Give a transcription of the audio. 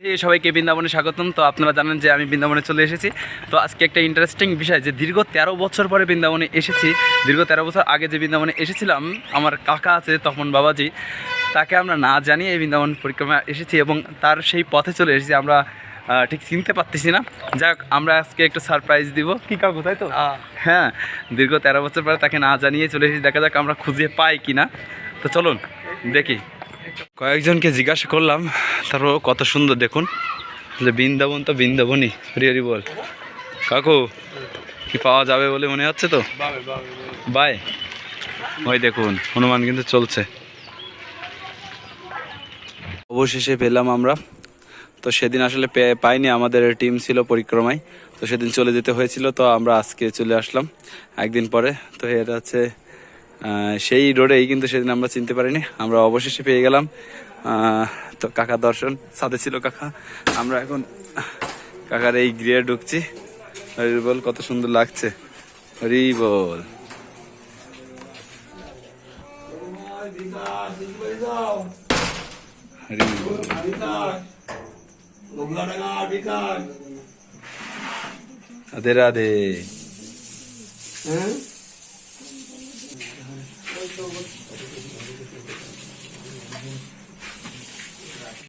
এই সবাইকে বৃন্দাবনে স্বাগতম। তো আপনারা জানেন যে আমি বৃন্দাবনে চলে এসেছি। তো আজকে একটা ইন্টারেস্টিং বিষয় যে দীর্ঘ তেরো বছর পরে বৃন্দাবনে এসেছি। দীর্ঘ তেরো বছর আগে যে বৃন্দাবনে এসেছিলাম আমার কাকা আছে তখন বাবাজি তাকে আমরা না জানিয়ে এই বৃন্দাবন পরিক্রমা এসেছি এবং তার সেই পথে চলে এসেছি। আমরা ঠিক চিনতে পারতেছি না। যাক আমরা আজকে একটু সারপ্রাইজ দিব। কি কাকু তাই তো? হ্যাঁ দীর্ঘ তেরো বছর পরে তাকে না জানিয়ে চলে এসেছি। দেখা যাক আমরা খুঁজে পাই কি না তো চলুন দেখি। কয়েকজনকে জিজ্ঞাসা করলাম, তারপর কত সুন্দর দেখুন। যে বৃন্দাবন তো বৃন্দাবনই হরি বল। কাকু, কি পাওয়া যাবে বলে মনে হচ্ছে তো? বাই। ওই দেখুন, হনুমান কিন্তু চলছে। অবশেষে পেলাম আমরা। তো সেদিন আসলে পাইনি, আমাদের টিম ছিল পরিক্রমায়। তো সেদিন চলে যেতে হয়েছিল, তো আমরা আজকে চলে আসলাম একদিন পরে। তো এটা হচ্ছে সেই রোডেই কিন্তু সেদিন আমরা চিনতে পারিনি। আমরা অবশেষে পেয়ে গেলাম। তো কাকা দর্শন, সাথে ছিল কাকা। আমরা এখন কাকার এই গৃহে ঢুকছি। হরি বল কত সুন্দর লাগছে। হরি বল রাধে রাধে। что вот